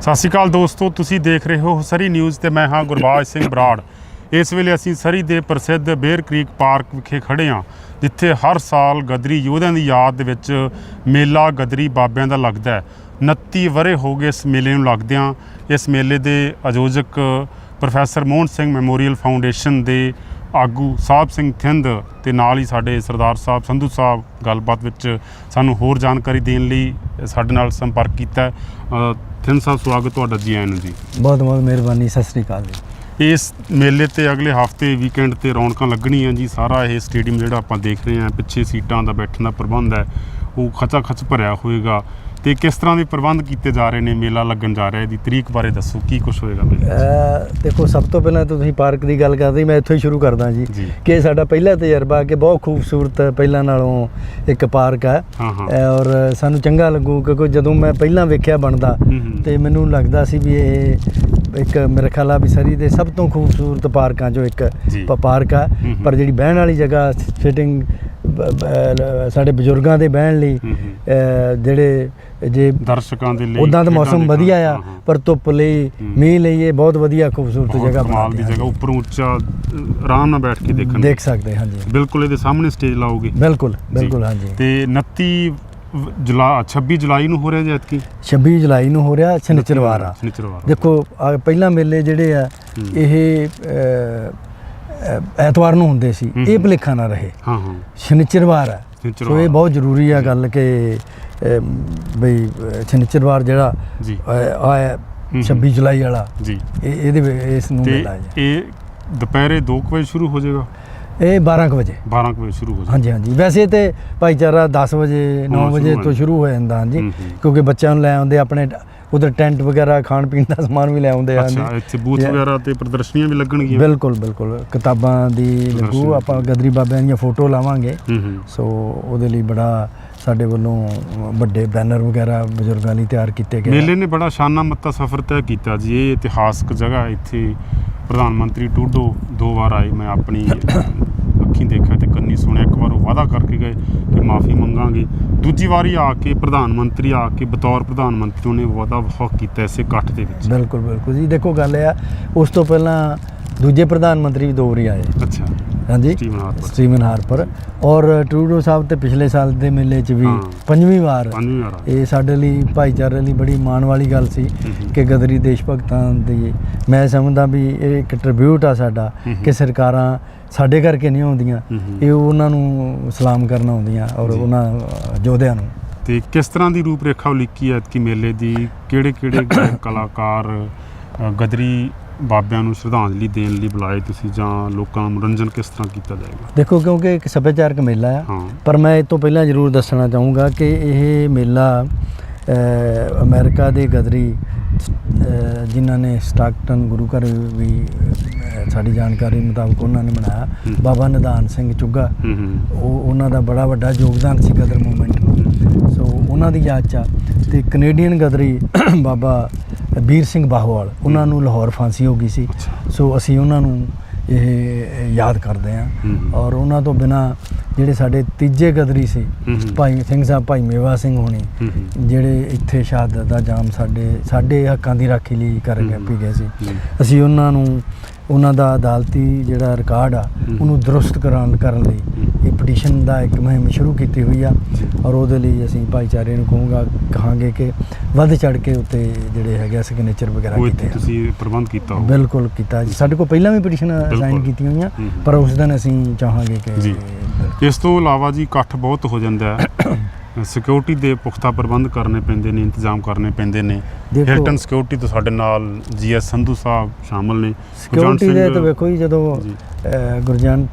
ਸਤਿ ਸ਼੍ਰੀ ਅਕਾਲ ਦੋਸਤੋ, ਤੁਸੀਂ ਦੇਖ ਰਹੇ ਹੋ ਸਰੀ ਨਿਊਜ਼ ਤੇ ਮੈਂ ਹਾਂ ਗੁਰਬਾਜ ਸਿੰਘ ਬਰਾੜ। ਇਸ ਵੇਲੇ ਅਸੀਂ ਸਰੀ ਦੇ ਪ੍ਰਸਿੱਧ ਬੇਰ ਕ੍ਰੀਕ ਪਾਰਕ ਵਿਖੇ ਖੜੇ ਹਾਂ, ਜਿੱਥੇ ਹਰ ਸਾਲ ਗਦਰੀ ਯੋਧਿਆਂ ਦੀ ਯਾਦ ਦੇ ਵਿੱਚ ਮੇਲਾ ਗਦਰੀ ਬਾਬਿਆਂ ਦਾ ਲੱਗਦਾ ਹੈ। 29 ਵਰੇ ਹੋ ਗਏ ਇਸ ਮੇਲੇ ਨੂੰ ਲੱਗਦਿਆਂ, ਇਸ ਮੇਲੇ ਦੇ ਆਯੋਜਕ professor Mohan Singh memorial foundation ਦੇ ਆਗੂ ਸਾਹਿਬ ਸਿੰਘ ਥਿੰਦ ਤੇ ਨਾਲ ਹੀ ਸਾਡੇ ਸਰਦਾਰ ਸਾਹਿਬ ਸੰਧੂ ਸਾਹਿਬ ਗੱਲਬਾਤ ਵਿੱਚ ਸਾਨੂੰ ਹੋਰ ਜਾਣਕਾਰੀ ਦੇਣ ਲਈ ਸਾਡੇ ਨਾਲ ਸੰਪਰਕ ਕੀਤਾ ਥਿੰਦ ਸਾਹਿਬ ਸਵਾਗਤ ਤੁਹਾਡਾ ਜੀ ਆਇਆਂ ਨੂੰ ਜੀ। ਬਹੁਤ ਬਹੁਤ ਮਿਹਰਬਾਨੀ ਸਤਿ ਸ੍ਰੀ ਅਕਾਲ ਜੀ। ਇਸ ਮੇਲੇ ਤੇ ਅਗਲੇ ਹਫ਼ਤੇ ਵੀਕਐਂਡ ਤੇ ਰੌਣਕਾਂ ਲੱਗਣੀਆਂ ਜੀ। ਸਾਰਾ ਇਹ ਸਟੇਡੀਅਮ ਜਿਹੜਾ ਆਪਾਂ ਦੇਖ ਰਹੇ ਹਾਂ ਪਿੱਛੇ ਸੀਟਾਂ ਦਾ ਬੈਠਣ ਦਾ ਪ੍ਰਬੰਧ ਹੈ ਉਹ ਖਚਾ ਖਚ ਭਰਿਆ ਹੋਏਗਾ। ਤੇ ਕਿਸ ਤਰ੍ਹਾਂ ਦੇ ਪ੍ਰਬੰਧ ਕੀਤੇ ਜਾ ਰਹੇ ਨੇ ਮੇਲਾ ਲੱਗਣ ਜਾ ਰਿਹਾ ਇਹਦੀ ਤਰੀਕ ਬਾਰੇ ਦੱਸੋ ਕੀ ਕੁਝ ਹੋਏਗਾ ਮੇਲੇ? ਅਹ ਦੇਖੋ ਸਭ ਤੋਂ ਪਹਿਲਾਂ ਤਾਂ ਤੁਸੀਂ ਪਾਰਕ ਦੀ ਗੱਲ ਕਰਦੇ ਮੈਂ ਇੱਥੋਂ ਹੀ ਸ਼ੁਰੂ ਕਰਦਾ ਜੀ ਜੀ। ਕਿ ਇਹ ਸਾਡਾ ਪਹਿਲਾ ਤਜਰਬਾ ਕਿ ਬਹੁਤ ਖੂਬਸੂਰਤ ਪਹਿਲਾਂ ਨਾਲੋਂ ਇੱਕ ਪਾਰਕ ਹੈ ਹਾਂ ਹਾਂ ਅਹ ਔਰ ਸਾਨੂੰ ਚੰਗਾ ਲੱਗੂ ਕਿਉਂਕਿ ਜਦੋਂ ਮੈਂ ਪਹਿਲਾਂ ਵੇਖਿਆ ਬਣਦਾ ਹੂੰ, ਹੂੰ। ਤੇ ਮੈਨੂੰ ਲੱਗਦਾ ਸੀ ਵੀ ਇਹ ਇੱਕ ਮੇਰੇ ਖਿਆਲ ਆ ਵੀ ਸਰੀ ਦੇ ਸਭ ਤੋਂ ਖੂਬਸੂਰਤ ਪਾਰਕਾਂ ਚੋਂ ਇੱਕ ਜੀ। ਪ- ਪਾਰਕ ਆ ਹੂੰ, ਹੂੰ। ਪਰ ਜਿਹੜੀ ਬਹਿਣ ਵਾਲੀ ਜਗ੍ਹਾ ਸਿਟਿੰਗ ਸਾਡੇ ਬਜ਼ੁਰਗਾਂ ਦੇ ਬਹਿਣ ਲਈ ਹੂੰ, ਹੂੰ। ਜਿਹੜੇ ਜੇ ਦਰਸ਼ਕਾਂ ਦੇ ਲਈ ਉਦਾਂ ਖੇਡਾਂ ਮੌਸਮ ਦੇ ਵਧੀਆ ਹਾਂ, ਆ ਹਾਂ। ਪਰ ਧੁੱਪ ਲਈ ਹੂੰ। ਮੀਂਹ ਲਈ ਇਹ ਬਹੁਤ ਵਧੀਆ ਖੂਬਸੂਰਤ ਜਗ੍ਹਾ ਕਮਾਲ ਦੀ ਜਗ੍ਹਾ ਉੱਪਰੋਂ ਉੱਚਾ ਆਰਾਮ ਨਾਲ ਬੈਠ ਕੇ ਦੇਖਣ। ਦੇਖ ਸਕਦੇ ਹਾਂ ਜੀ ਬਿਲਕੁਲ ਇਹਦੇ ਸਾਹਮਣੇ ਸਟੇਜ ਲਾਓਗੇ ਬਿਲਕੁਲ ਬਿਲਕੁਲ ਜੀ। ਹਾਂਜੀ ਤੇ 29 ਵ- ਜੁਲਾ 26 ਜੁਲਾਈ ਨੂੰ ਹੋ ਰਿਹਾ ਜੀ ਐਤਕੀ 26 ਜੁਲਾਈ ਨੂੰ ਹੋ ਰਿਹਾ ਸ਼ਨੀਚਰਵਾਰ ਆ ਦੇਖੋ ਪਹਿਲਾਂ ਮੇਲੇ ਜਿਹੜੇ ਆ ਹੂੰ। ਇਹ ਅਹ, ਐਤਵਾਰ ਨੂੰ ਹੁੰਦੇ ਸੀ ਇਹ। ਭੁਲੇਖਾ ਨਾ ਰਹੇ। ਹਾਂ ਹਾਂ। ਸ਼ਨੀਚਰਵਾਰ ਹੈ। ਸ਼ਨੀਚਰਵਾਰ। ਸੋ ਇਹ ਬਹੁਤ ਜ਼ਰੂਰੀ ਆ ਗੱਲ ਕਿ ਬਈ ਸ਼ਨੀਚਰਵਾਰ ਜਿਹੜਾ ਜੀ। ਅਹ, ਆ ਹੈ ਹੂੰ। 26 ਜੁਲਾਈ ਵਾਲਾ। ਜੀ। ਇਹ ਇਹਦੇ ਵਿੱਚ ਇਸ ਨੂੰ ਤੇ ਮਿਲਦਾ ਹੈ ਇਹ ਦੁਪਹਿਰੇ 2 ਵਜੇ ਸ਼ੁਰੂ ਹੋ ਜਾਏਗਾ? ਇਹ 12 ਕੁ ਵਜੇ। 12 ਕੁ ਵਜੇ ਸ਼ੁਰੂ ਹੋ ਜਾਏਗਾ। ਹਾਂਜੀ ਹਾਂਜੀ। ਵੈਸੇ ਤੇ ਭਾਈਚਾਰਾ 10 ਵਜੇ 9 ਹੋਣਾ ਵਜੇ ਤੋਂ ਸ਼ੁਰੂ ਹੋ ਜਾਂਦਾ ਹਾਂਜੀ। ਹੂੰ, ਹੂੰ। ਕਿਉਂਕਿ ਬੱਚਿਆਂ ਨੂੰ ਲੈ ਆਉਂਦੇ ਆਪਣੇ ਉਧਰ ਟੈਂਟ ਵਗੈਰਾ ਖਾਣ ਪੀਣ ਦਾ ਸਮਾਨ ਵੀ ਲੈ ਆਉਂਦੇ ਆ ਅੱਛਾ ਇੱਥੇ ਬੂਥ ਵਗੈਰਾ ਤੇ ਪ੍ਰਦਰਸ਼ਨੀਆਂ ਵੀ ਲੱਗਣਗੀਆਂ? ਬਿਲਕੁਲ ਬਿਲਕੁਲ। ਕਿਤਾਬਾਂ ਦੀ ਲੱਗੂ। ਆਪਾਂ ਗਦਰੀ ਬਾਬਿਆਂ ਦੀਆਂ ਫੋਟੋ ਲਾਵਾਂਗੇ। ਸੋ ਉਹਦੇ ਲਈ ਬੜਾ ਸਾਡੇ ਵੱਲੋਂ ਵੱਡੇ ਬੈਨਰ ਵਗੈਰਾ ਬਜ਼ੁਰਗਾਂ ਲਈ ਤਿਆਰ ਕੀਤੇ ਗਏ। ਮੇਲੇ ਨੇ ਬੜਾ ਸ਼ਾਨਾ ਮੱਤਾ ਸਫ਼ਰ ਤੈਅ ਕੀਤਾ ਜੀ। ਇਹ ਇਤਿਹਾਸਕ ਜਗ੍ਹਾ। ਇੱਥੇ। ਪ੍ਰਧਾਨ ਮੰਤਰੀ ਟੂਡੋ ਦੋ ਵਾਰ ਆਏ ਮੈਂ ਆਪਣੀ ਅੱਖੀਂ ਦੇਖਿਆ ਤੇ ਕੰਨੀ ਸੁਣਿਆ ਇੱਕ ਵਾਰ ਉਹ ਵਾਅਦਾ ਕਰਕੇ ਗਏ ਕਿ ਮਾਫੀ ਮੰਗਾਂਗੇ ਦੂਜੀ ਵਾਰੀ ਆ ਕੇ ਪ੍ਰਧਾਨ ਮੰਤਰੀ ਆ ਕੇ ਬਤੌਰ ਪ੍ਰਧਾਨ ਮੰਤਰੀ ਉਹਨੇ ਵਾਅਦਾ ਵਫਾ ਕੀਤਾ ਇਸੇ ਇਕੱਠ ਦੇ ਵਿੱਚ ਬਿਲਕੁਲ ਬਿਲਕੁਲ ਜੀ ਦੇਖੋ ਗੱਲ ਇਹ ਆ ਉਸ ਤੋਂ ਪਹਿਲਾਂ ਦੂਜੇ ਪ੍ਰਧਾਨ ਮੰਤਰੀ ਵੀ ਦੋ ਵਾਰੀ ਆਏ ਅੱਛਾ ਹਾਂਜੀ ਸਟੀਵਨ ਹਾਰਪਰ ਔਰ ਟਰੂਡੋ ਸਾਹਿਬ ਤੇ ਪਿਛਲੇ ਸਾਲ ਦੇ ਮੇਲੇ 'ਚ ਵੀ। ਪੰਜਵੀਂ ਵਾਰ। ਇਹ ਸਾਡੇ ਲਈ ਭਾਈਚਾਰੇ ਲਈ ਬੜੀ ਮਾਣ ਵਾਲੀ ਗੱਲ ਸੀ। ਕਿ ਗਦਰੀ ਦੇਸ਼ ਭਗਤਾਂ ਦੀ ਮੈਂ ਸਮਝਦਾ ਵੀ ਇਹ ਇੱਕ ਟ੍ਰਿਬਿਊਟ ਆ ਸਾਡਾ। ਕਿ ਸਰਕਾਰਾਂ ਸਾਡੇ ਕਰਕੇ ਨਹੀਂ ਆਉਂਦੀਆਂ। ਇਹ ਉਹਨਾਂ ਨੂੰ ਸਲਾਮ ਕਰਨ ਆਉਂਦੀਆਂ ਔਰ। ਉਹਨਾਂ ਯੋਧਿਆਂ ਨੂੰ। ਤੇ ਕਿਸ ਤਰ੍ਹਾਂ ਦੀ ਰੂਪਰੇਖਾ ਉਲੀਕੀ ਹੈ ਕਿ ਮੇਲੇ ਦੀ? ਕਿਹੜੇ ਕਿਹੜੇ ਕਲਾਕਾਰ ਗਦਰੀ ਬਾਬਿਆਂ ਨੂੰ ਸ਼ਰਧਾਂਜਲੀ ਦੇਣ ਲਈ ਬੁਲਾਏ ਤੁਸੀਂ ਜਾਂ ਲੋਕਾਂ ਦਾ ਮਨੋਰੰਜਨ ਕਿਸ ਤਰ੍ਹਾਂ ਕੀਤਾ ਜਾਏਗਾ? ਦੇਖੋ ਕਿਉਂਕਿ ਇੱਕ ਸੱਭਿਆਚਾਰਕ ਮੇਲਾ ਆ। ਪਰ ਮੈਂ ਇਹ ਤੋਂ ਪਹਿਲਾਂ ਜ਼ਰੂਰ ਦੱਸਣਾ ਚਾਹੂੰਗਾ ਕਿ ਇਹ ਮੇਲਾ ਅਮਰੀਕਾ ਦੇ ਗਦਰੀ ਜਿਨ੍ਹਾਂ ਨੇ ਸਟਾਕਟਨ ਗੁਰੂ ਘਰ ਵੀ ਸਾਡੀ ਜਾਣਕਾਰੀ ਮੁਤਾਬਕ ਉਹਨਾਂ ਨੇ ਬਣਾਇਆ। ਬਾਬਾ ਨਿਧਾਨ ਸਿੰਘ ਚੁੱਗਾ। ਉਹ ਉਹਨਾਂ ਦਾ ਬੜਾ ਵੱਡਾ ਯੋਗਦਾਨ ਸੀ ਗਦਰ ਮੂਵਮੈਂਟ ਨੂੰ। ਸੋ ਉਹਨਾਂ ਦੀ ਯਾਦ 'ਚ ਤੇ ਕੈਨੇਡੀਅਨ ਗਦਰੀ ਬਾਬਾ ਵੀਰ ਸਿੰਘ ਬਾਹਵਾਲ ਉਹਨਾਂ ਨੂੰ ਲਾਹੌਰ ਫਾਂਸੀ ਹੋ ਗਈ ਸੀ। ਸੋ ਅਸੀਂ ਉਹਨਾਂ ਨੂੰ ਇਹ ਯਾਦ ਕਰਦੇ ਹੂੰ। ਔਰ ਉਹਨਾਂ ਤੋਂ ਬਿਨਾ ਜਿਹੜੇ ਸਾਡੇ ਤੀਜੇ ਗਦਰੀ ਸੀ। ਭਾਈ ਸਿੰਘ ਸਾਹਿਬ ਭਾਈ ਮੇਵਾ ਸਿੰਘ ਹੋਣੀ। ਜਿਹੜੇ ਇੱਥੇ ਸ਼ਹਾਦਤ ਦਾ ਜਾਮ ਸਾਡੇ ਸਾਡੇ ਹੱਕਾਂ ਦੀ ਰਾਖੀ ਲਈ ਕਰ ਗਏ। ਪੀ ਗਏ ਸੀ। ਅਸੀਂ ਉਹਨਾਂ ਨੂੰ ਉਹਨਾਂ ਦਾ ਅਦਾਲਤੀ ਜਿਹੜਾ ਰਿਕਾਰਡ ਆ। ਉਹਨੂੰ ਦਰੁਸਤ ਕਰਾਉਣ ਕਰਨ ਲਈ। ਇਹ ਪਟੀਸ਼ਨ ਦਾ ਇੱਕ ਮੁਹਿੰਮ ਸ਼ੁਰੂ ਕੀਤੀ ਹੋਈ ਆ। ਔਰ ਉਹਦੇ ਲਈ ਅਸੀਂ ਭਾਈਚਾਰੇ ਨੂੰ ਕਹੂੰਗਾ ਕਹਾਂਗੇ ਕਿ ਵੱਧ ਚੜ ਕੇ ਉੱਤੇ ਜਿਹੜੇ ਹੈਗੇ ਸਿਗਨੇਚਰ ਵਗੈਰਾ ਕੀਤੇ ਤੁਸੀਂ ਪ੍ਰਬੰਧ ਕੀਤਾ ਹੋ ਬਿਲਕੁਲ ਕੀਤਾ ਜੀ ਸਾਡੇ ਕੋਲ ਪਹਿਲਾਂ ਵੀ ਪਟੀਸ਼ਨ ਸਾਈਨ। ਕੀਤੀਆਂ ਹੋਈਆਂ। ਪਰ ਉਸ ਦਿਨ ਅਸੀਂ ਚਾਹਾਂਗੇ ਕਿ ਜੀ। ਇਸ ਤੋਂ ਇਲਾਵਾ ਜੀ ਇਕੱਠ ਬਹੁਤ ਹੋ ਜਾਂਦਾ ਹੈ ਸਿਕਿਉਰਿਟੀ ਦੇ ਪੁਖਤਾ ਪ੍ਰਬੰਧ ਕਰਨੇ ਪੈਂਦੇ ਨੇ ਇੰਤਜ਼ਾਮ ਕਰਨੇ ਪੈਂਦੇ ਨੇ। ਦੇਖੋ- ਹਿਲਟਨ ਸਿਕਿਉਰਿਟੀ ਤੋਂ ਸਾਡੇ ਨਾਲ ਜੀਐਸ ਸੰਧੂ ਸਾਹਿਬ ਸ਼ਾਮਲ ਨੇ। ਗੁਰਜੰਟ ਸਿਕਿਉਰਿਟੀ ਦੇ ਸਿੰਘ- ਤਾਂ ਵੇਖੋ ਜੀ ਜਦੋਂ ਜੀ। ਅਹ, ਗੁਰਜੰਟ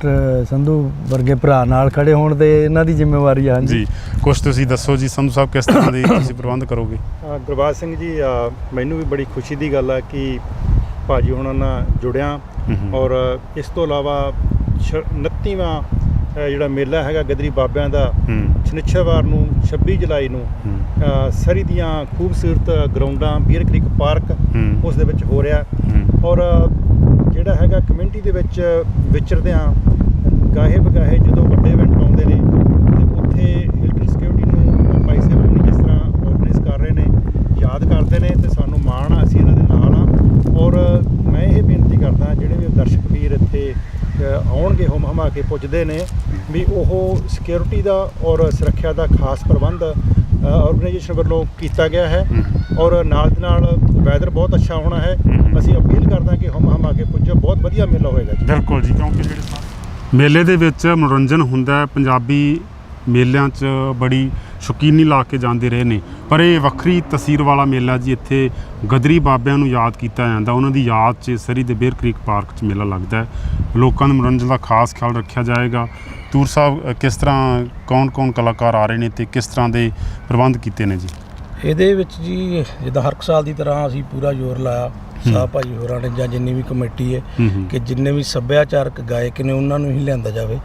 ਸੰਧੂ ਵਰਗੇ ਭਰਾ ਨਾਲ ਖੜੇ ਹੋਣ ਤੇ ਇਹਨਾਂ ਦੀ ਜ਼ਿੰਮੇਵਾਰੀ ਆ ਜੀ। ਕੁਝ ਤੁਸੀਂ ਦੱਸੋ ਜੀ ਸੰਧੂ ਸਾਹਿਬ ਕਿਸ ਤਰ੍ਹਾਂ ਦੇ ਤੁਸੀਂ ਪ੍ਰਬੰਧ ਕਰੋਗੇ? ਅ, ਗੁਰਬਾਜ ਸਿੰਘ ਜੀ ਅ, ਮੈਨੂੰ ਵੀ ਬੜੀ ਖੁਸ਼ੀ ਦੀ ਗੱਲ ਹੈ ਕਿ ਭਾਜੀ ਹੁਣਾਂ ਨਾਲ ਜੁੜਿਆ। ਔਰ ਇਸ ਤੋਂ ਇਲਾਵਾ 29ਵਾਂ ਜਿਹੜਾ ਮੇਲਾ ਹੈਗਾ ਗਦਰੀ ਬਾਬਿਆਂ ਦਾ ਸ਼ਨੀਚਰਵਾਰ ਨੂੰ 26 ਜੁਲਾਈ ਨੂੰ ਸਰੀ ਦੀਆਂ ਖੂਬਸੂਰਤ ਗਰਾਊਂਡਾਂ ਬੀਅਰ ਕ੍ਰਿਕ ਪਾਰਕ ਉਸ ਦੇ ਵਿੱਚ ਹੋ ਰਿਹਾ। ਔਰ ਜਿਹੜਾ ਹੈਗਾ ਕਮਿਊਨਿਟੀ ਦੇ ਵਿੱਚ ਵਿਚਰਦੇ ਆ ਗਾਹੇ ਬਗਾਹੇ ਜਦੋਂ ਵੱਡੇ ਇਵੈਂਟ ਆਉਂਦੇ ਨੇ ਤੇ ਉੱਥੇ ਹਿਲਟਨ ਸਿਕਿਉਰਿਟੀ ਨੂੰ ਭਾਈ ਸਾਹਿਬ ਨੂੰ ਜਿਸ ਤਰ੍ਹਾਂ ਆਰਗੇਨਾਈਜ਼ ਕਰ ਰਹੇ ਨੇ ਯਾਦ ਕਰਦੇ ਨੇ ਤੇ ਸਾਨੂੰ ਮਾਣ ਆ ਅਸੀਂ ਇਹਨਾਂ ਦੇ ਨਾਲ ਆ। ਔਰ ਮੈਂ ਇਹ ਬੇਨਤੀ ਕਰਦਾ ਜਿਹੜੇ ਵੀ ਦਰਸ਼ਕ ਵੀਰ ਇੱਥੇ ਆਉਣਗੇ ਹੁਮ ਹਮਾ ਕੇ ਪੁੱਜਦੇ ਨੇ ਵੀ ਉਹ ਸਿਕਿਉਰਿਟੀ ਦਾ ਔਰ ਸੁਰੱਖਿਆ ਦਾ ਖਾਸ ਪ੍ਰਬੰਧ ਆਰਗੇਨਾਈਜੇਸ਼ਨ ਵੱਲੋਂ ਕੀਤਾ ਗਿਆ ਹੈ। ਹੂੰ। ਔਰ ਨਾਲ ਦੇ ਨਾਲ ਵੈਦਰ ਬਹੁਤ ਅੱਛਾ ਹੋਣਾ ਹੈ। ਹੂੰ। ਅਸੀਂ ਅਪੀਲ ਕਰਦਾ ਕਿ ਹੁਮ ਹਮਾ ਕੇ ਪੁੱਜੋ। ਬਹੁਤ ਵਧੀਆ ਮੇਲਾ ਹੋਏਗਾ ਜੀ। ਬਿਲਕੁਲ ਜੀ ਕਿਉਂਕਿ ਜਿਹੜੇ ਮੇਲੇ ਦੇ ਵਿੱਚ ਮਨੋਰੰਜਨ ਹੁੰਦਾ ਹੈ। ਪੰਜਾਬੀ ਮੇਲਿਆਂ 'ਚ ਬੜੀ ਸ਼ੌਕੀਨੀ ਲਾ ਕੇ ਜਾਂਦੇ ਰਹੇ ਨੇ। ਪਰ ਇਹ ਵੱਖਰੀ ਤਸਵੀਰ ਵਾਲਾ ਮੇਲਾ ਜੀ ਇੱਥੇ ਗਦਰੀ ਬਾਬਿਆਂ ਨੂੰ ਯਾਦ ਕੀਤਾ ਜਾਂਦਾ। ਉਹਨਾਂ ਦੀ ਯਾਦ 'ਚ ਸਰੀ ਦੇ ਬੇਰ ਕ੍ਰੀਕ ਪਾਰਕ 'ਚ ਮੇਲਾ ਲੱਗਦਾ ਹੈ। ਲੋਕਾਂ ਦੇ ਮਨੋਰੰਜਨ ਦਾ ਖਾਸ ਖਿਆਲ ਰੱਖਿਆ ਜਾਏਗਾ। ਤੂਰ ਸਾਹਿਬ ਕਿਸ ਤਰ੍ਹਾਂ ਕੌਣ-ਕੌਣ ਕਲਾਕਾਰ ਆ ਰਹੇ ਨੇ ਤੇ ਕਿਸ ਤਰ੍ਹਾਂ ਦੇ ਪ੍ਰਬੰਧ ਕੀਤੇ ਨੇ ਜੀ? ਇਹਦੇ ਵਿੱਚ ਜੀ, ਜਿੱਦਾਂ ਹਰ ਇੱਕ ਸਾਲ ਦੀ ਤਰ੍ਹਾਂ ਅਸੀਂ ਪੂਰਾ ਜ਼ੋਰ ਲਾਇਆ। ਸਾਹ ਭਾਜੀ ਹੋਰਾਂ ਨੇ ਜਾਂ ਜਿੰਨੀ ਵੀ ਕਮੇਟੀ ਹੈ ਕਿ ਜਿੰਨੇ ਵੀ ਸੱਭਿਆਚਾਰਕ ਗਾਇਕ ਨੇ ਉਹਨਾਂ ਨੂੰ ਹੀ ਲਿਆਂਦਾ ਜਾਵੇ।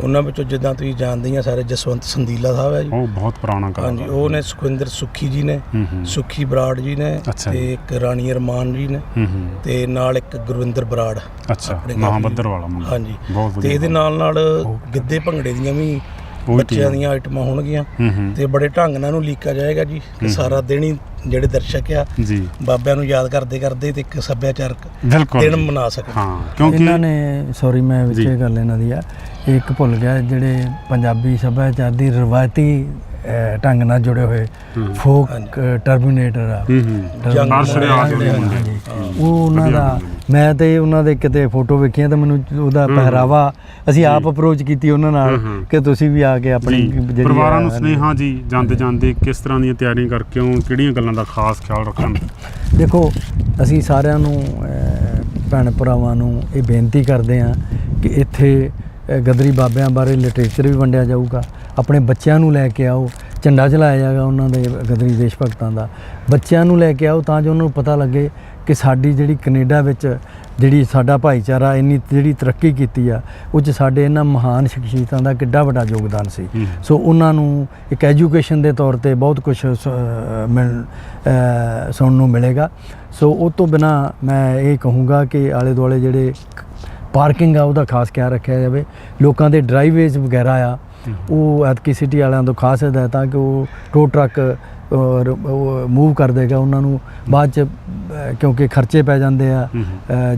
ਉਹਨਾਂ ਵਿੱਚੋਂ ਜਿੱਦਾਂ ਤੁਸੀਂ ਜਾਣਦੇ ਆ ਸਾਰੇ ਜਸਵੰਤ ਸੰਦੀਲਾ ਸਾਹਿਬ ਹੈ ਜੀ। ਉਹ ਬਹੁਤ ਪੁਰਾਣਾ ਕਲਾਕਾਰ ਹਾਂਜੀ ਉਹ ਨੇ ਸੁਖਵਿੰਦਰ ਸੁੱਖੀ ਜੀ ਨੇ ਸੁੱਖੀ ਬਰਾੜ ਜੀ ਨੇ ਤੇ। ਇੱਕ ਰਾਣੀ ਅਰਮਾਨ ਜੀ ਨੇ ਤੇ ਨਾਲ ਇੱਕ ਗੁਰਵਿੰਦਰ ਬਰਾੜ ਅੱਛਾ ਮਹਾਬੱਦਰ ਵਾਲਾ ਮੁੰਡਾ। ਹਾਂਜੀ ਤੇ ਇਹਦੇ ਨਾਲ ਨਾਲ ਗਿੱਧੇ ਭੰਗੜੇ ਦੀਆਂ ਵੀ ਬੱਚਿਆਂ। ਦੀਆਂ ਆਈਟਮਾਂ ਹੋਣਗੀਆਂ। ਤੇ ਬੜੇ ਢੰਗ ਨਾਲ ਇਹਨੂੰ ਲੀਕਾ ਜਾਏਗਾ ਜੀ। ਕਿ। ਸਾਰਾ ਦਿਨ ਹੀ ਜਿਹੜੇ ਦਰਸ਼ਕ ਆ ਜੀ। ਬਾਬਿਆਂ ਨੂੰ ਯਾਦ ਕਰਦੇ ਕਰਦੇ ਤੇ ਇੱਕ ਸੱਭਿਆਚਾਰਕ ਦਿਨ। ਮਨਾ ਸਕਣ। ਹਾਂ ਕਿਉਂਕਿ ਇਹਨਾਂ ਨੇ ਸੌਰੀ ਮੈਂ ਵਿੱਚ ਗੱਲ ਇਹਨਾਂ ਦੀ ਆ। ਇੱਕ ਭੁੱਲ ਗਿਆ ਜਿਹੜੇ ਪੰਜਾਬੀ ਸੱਭਿਆਚਾਰ ਦੀ ਰਵਾਇਤੀ ਢੰਗ ਨਾਲ ਜੁੜੇ ਹੋਏ। ਫੋਕ। ਟਰਮੀਨੇਟਰ ਆ। ਉਹ ਉਹਨਾਂ ਦਾ। ਮੈਂ ਤੇ ਉਹਨਾਂ ਦੇ ਕਿਤੇ ਫੋਟੋ ਵੇਖੀਆਂ ਤਾਂ ਮੈਨੂੰ ਉਹਦਾ। ਪਹਿਰਾਵਾ ਅਸੀਂ ਆਪ ਅਪਰੋਚ ਕੀਤੀ ਉਹਨਾਂ ਨਾਲ। ਕਿ ਤੁਸੀਂ ਵੀ ਆ ਕੇ ਆਪਣੀ ਜਿਹੜੀ ਪਰਿਵਾਰਾਂ ਆ- ਨੂੰ ਸੁਨੇਹਾ ਜੀ ਜਾਂਦੇ ਜਾਂਦੇ ਕਿਸ ਤਰ੍ਹਾਂ ਦੀਆਂ ਤਿਆਰੀਆਂ ਕਰਕੇ ਆਉਣ ਕਿਹੜੀਆਂ ਗੱਲਾਂ ਦਾ ਖਾਸ ਖਿਆਲ ਰੱਖਣ ਦੇਖੋ ਅਸੀਂ ਸਾਰਿਆਂ ਨੂੰ ਭੈਣ ਭਰਾਵਾਂ ਨੂੰ ਇਹ ਬੇਨਤੀ ਕਰਦੇ ਹਾਂ ਕਿ ਇੱਥੇ ਗਦਰੀ ਬਾਬਿਆਂ ਬਾਰੇ ਲਿਟਰੇਚਰ ਵੀ ਵੰਡਿਆ ਜਾਊਗਾ। ਆਪਣੇ ਬੱਚਿਆਂ ਨੂੰ ਲੈ ਕੇ ਆਓ ਝੰਡਾ ਚਲਾਇਆ ਜਾਏਗਾ ਉਹਨਾਂ ਦੇ ਗਦਰੀ ਦੇਸ਼ ਭਗਤਾਂ ਦਾ। ਬੱਚਿਆਂ ਨੂੰ ਲੈ ਕੇ ਆਓ ਤਾਂ ਜੋ ਉਹਨਾਂ ਨੂੰ ਪਤਾ ਲੱਗੇ ਕਿ ਸਾਡੀ ਜਿਹੜੀ ਕੈਨੇਡਾ ਵਿੱਚ ਜਿਹੜੀ ਸਾਡਾ ਭਾਈਚਾਰਾ ਇੰਨੀ ਜਿਹੜੀ ਤਰੱਕੀ ਕੀਤੀ ਆ ਉਹ 'ਚ ਸਾਡੇ ਇਹਨਾਂ ਮਹਾਨ ਸ਼ਖਸੀਅਤਾਂ ਦਾ ਕਿੱਡਾ ਵੱਡਾ ਯੋਗਦਾਨ ਸੀ। ਸੋ ਉਹਨਾਂ ਨੂੰ ਇੱਕ ਐਜੂਕੇਸ਼ਨ ਦੇ ਤੌਰ ਤੇ ਬਹੁਤ ਕੁਝ ਸੁਣਨ ਨੂੰ ਮਿਲੇਗਾ। ਸੋ ਉਹ ਤੋਂ ਬਿਨਾ ਮੈਂ ਇਹ ਕਹੂੰਗਾ ਕਿ ਆਲੇ ਦੁਆਲੇ ਜਿਹੜੇ ਪਾਰਕਿੰਗ ਆ ਉਹਦਾ ਖਾਸ ਖਿਆਲ ਰੱਖਿਆ ਜਾਵੇ। ਲੋਕਾਂ ਦੇ ਡਰਾਈਵੇਜ਼ ਵਗੈਰਾ ਆ ਉਹ ਐਤਕੀ ਸਿਟੀ ਵਾਲਿਆਂ ਤੋਂ ਖਾਸ ਹਦਾਇਤਾਂ ਕਿ ਉਹ ਟੋ ਟਰੱਕ ਔਰ ਮੂਵ ਕਰ ਦੇਗਾ ਉਹਨਾਂ ਨੂੰ। ਬਾਅਦ ਚ ਕਿਉਂਕਿ ਖਰਚੇ ਪੈ ਜਾਂਦੇ ਆ ਹੂੰ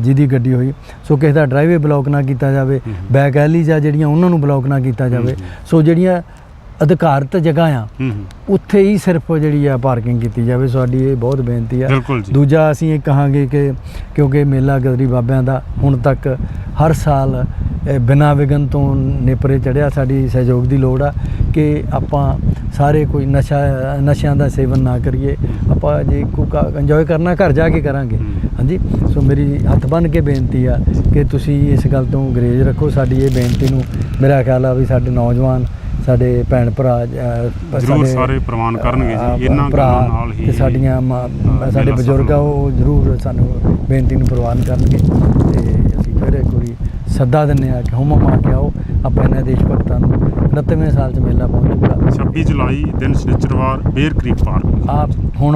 ਜਿਹਦੀ ਗੱਡੀ ਹੋਈ। ਸੋ ਕਿਸੇ ਦਾ ਡਰਾਈਵੇ ਬਲੌਕ ਨਾ ਕੀਤਾ ਜਾਵੇ। ਹੂੰ। ਬੈਕ ਐਲੀਜ਼ ਆ ਜਿਹੜੀਆਂ ਉਹਨਾਂ ਨੂੰ ਬਲੌਕ ਨਾ ਕੀਤਾ ਜਾਵੇ। ਹੂੰ। ਸੋ ਜਿਹੜੀਆਂ ਅਧਿਕਾਰਤ ਜਗ੍ਹਾ ਆ। ਉੱਥੇ ਹੀ ਸਿਰਫ ਜਿਹੜੀ ਆ ਪਾਰਕਿੰਗ ਕੀਤੀ ਜਾਵੇ ਸਾਡੀ ਇਹ ਬਹੁਤ ਬੇਨਤੀ ਆ। ਦੂਜਾ ਅਸੀਂ ਇਹ ਕਹਾਂਗੇ ਕਿ ਕਿਉਂਕਿ ਮੇਲਾ ਗਦਰੀ ਬਾਬਿਆਂ ਦਾ ਹੁਣ ਤੱਕ ਹਰ ਸਾਲ ਬਿਨਾਂ ਵਿਗਨ ਤੋਂ ਨੇਪਰੇ ਚੜਿਆ ਸਾਡੀ ਸਹਿਯੋਗ ਦੀ ਲੋੜ ਆ ਕਿ ਆਪਾਂ ਸਾਰੇ ਕੋਈ ਨਸ਼ਾ ਨਸ਼ਿਆਂ ਦਾ ਸੇਵਨ ਨਾ ਕਰੀਏ। ਆਪਾਂ ਜੇ ਕੋਈ ਇੰਜੋਏ ਕਰਨਾ ਘਰ ਜਾ ਕੇ ਕਰਾਂਗੇ। ਹਾਂਜੀ? ਸੋ ਮੇਰੀ ਹੱਥ ਬੰਨ ਕੇ ਬੇਨਤੀ ਆ ਕਿ ਤੁਸੀਂ ਇਸ ਗੱਲ ਤੋਂ ਗਰੇਜ ਰੱਖੋ। ਸਾਡੀ ਇਹ ਬੇਨਤੀ ਨੂੰ ਮੇਰਾ ਖਿਆਲ ਆ ਵੀ ਸਾਡੇ ਨੌਜਵਾਨ ਸਾਡੇ ਭੈਣ ਭਰਾ ਜ਼ਰੂਰ ਸਾਰੇ ਪ੍ਰਵਾਨ ਕਰਨਗੇ ਜੀ ਇਹਨਾਂ ਗੱਲਾਂ ਨਾਲ ਹੀ ਤੇ ਸਾਡੀਆਂ ਸਾਡੇ ਬਜ਼ੁਰਗ ਆ ਉਹ ਜ਼ਰੂਰ ਸਾਨੂੰ ਬੇਨਤੀ ਨੂੰ ਪ੍ਰਵਾਨ ਕਰਨਗੇ ਤੇ ਅਸੀਂ ਫਿਰ ਇੱਕ ਵਾਰੀ ਸੱਦਾ ਦਿੰਨੇ ਆ ਕਿ ਹੁਮਮ ਆ ਕੇ ਆਓ ਆਪਾਂ ਇਹਨਾਂ ਦੇਸ਼ ਭਗਤਾਂ ਨੂੰ 29ਵੇਂ ਸਾਲ ਚ ਮੇਲਾ ਪਹੁੰਚੂਗਾ। 26 ਜੁਲਾਈ ਦਿਨ ਸ਼ਨੀਚਰਵਾਰ ਬੇਰ ਕ੍ਰੀਕ ਪਾਰਕ ਆਪ ਹੁਣ